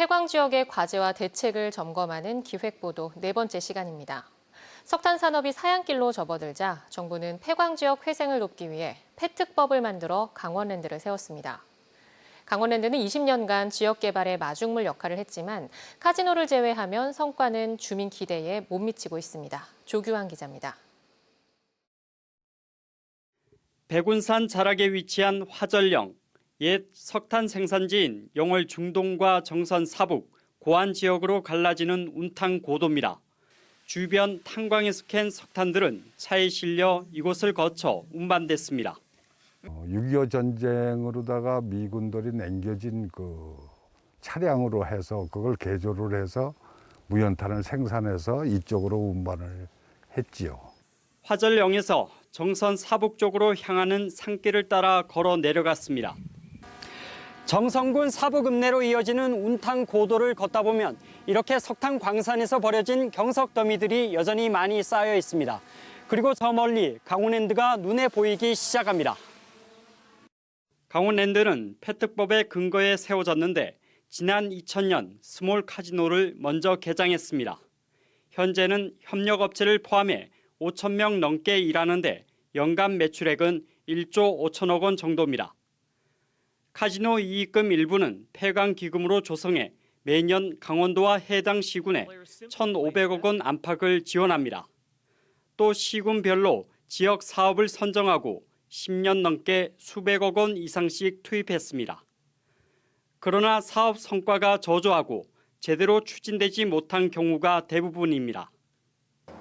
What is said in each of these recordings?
폐광 지역의 과제와 대책을 점검하는 기획보도 네 번째 시간입니다. 석탄 산업이 사양길로 접어들자 정부는 폐광 지역 회생을 돕기 위해 폐특법을 만들어 강원랜드를 세웠습니다. 강원랜드는 20년간 지역 개발의 마중물 역할을 했지만 카지노를 제외하면 성과는 주민 기대에 못 미치고 있습니다. 조규환 기자입니다. 백운산 자락에 위치한 화절령, 옛 석탄 생산지인 영월 중동과 정선 사북, 고안 지역으로 갈라지는 운탕 고도입니다. 주변 탄광에서 캔 석탄들은 차에 실려 이곳을 거쳐 운반됐습니다. 어, 6.25 전쟁으로다가 미군들이 남겨진 그 차량으로 해서 그걸 개조를 해서 무연탄을 생산해서 이쪽으로 운반을 했지요. 화절령에서 정선 사북 쪽으로 향하는 산길을 따라 걸어 내려갔습니다. 정선군 사북읍내로 이어지는 운탕 고도를 걷다 보면 이렇게 석탄 광산에서 버려진 경석 더미들이 여전히 많이 쌓여 있습니다. 그리고 저 멀리 강원랜드가 눈에 보이기 시작합니다. 강원랜드는 폐특법의 근거에 세워졌는데 지난 2000년 스몰 카지노를 먼저 개장했습니다. 현재는 협력업체를 포함해 5천 명 넘게 일하는데 연간 매출액은 1조 5천억 원 정도입니다. 카지노 이익금 일부는 폐광 기금으로 조성해 매년 강원도와 해당 시군에 1,500억 원 안팎을 지원합니다. 또 시군별로 지역 사업을 선정하고 10년 넘게 수백억 원 이상씩 투입했습니다. 그러나 사업 성과가 저조하고 제대로 추진되지 못한 경우가 대부분입니다.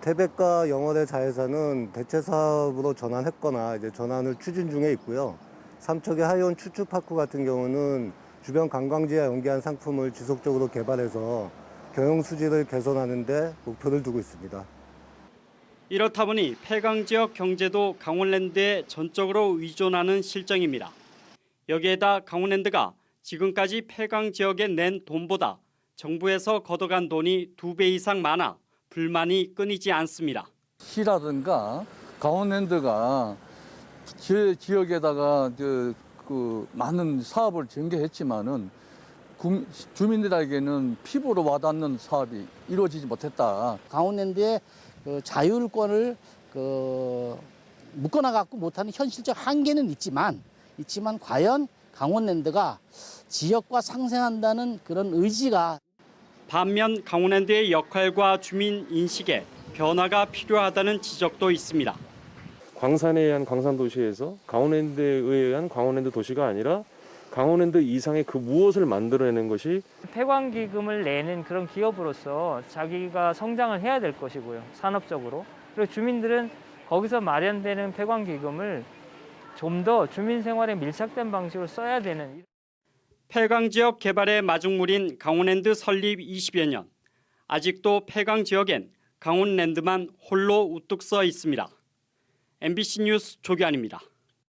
태백과 영월의 자회사는 대체 사업으로 전환했거나 이제 전환을 추진 중에 있고요. 삼척의 하이온 추추파크 같은 경우는 주변 관광지와 연계한 상품을 지속적으로 개발해서 경영 수지를 개선하는 데 목표를 두고 있습니다. 이렇다 보니 폐광 지역 경제도 강원랜드에 전적으로 의존하는 실정입니다. 여기에다 강원랜드가 지금까지 폐광 지역에 낸 돈보다 정부에서 걷어간 돈이 두 배 이상 많아 불만이 끊이지 않습니다. 시라든가 강원랜드가 지, 지역에다가 그, 그 많은 사업을 전개했지만은 국- 주민들에게는 피부로 와닿는 사업이 이루어지지 못했다. 강원랜드의 그 자율권을 그 묶어나 갖고 못하는 현실적 한계는 있지만 있지만 과연 강원랜드가 지역과 상생한다는 그런 의지가 반면 강원랜드의 역할과 주민 인식에 변화가 필요하다는 지적도 있습니다. 광산에 의한 광산 도시에서 강원랜드에 의한 강원랜드 도시가 아니라 강원랜드 이상의 그 무엇을 만들어내는 것이 폐광기금을 내는 그런 기업으로서 자기가 성장을 해야 될 것이고요. 산업적으로. 그리고 주민들은 거기서 마련되는 폐광기금을 좀 더 주민 생활에 밀착된 방식으로 써야 되는 폐광 지역 개발의 마중물인 강원랜드 설립 20여 년. 아직도 폐광 지역엔 강원랜드만 홀로 우뚝 서 있습니다. MBC 뉴스 조기환입니다.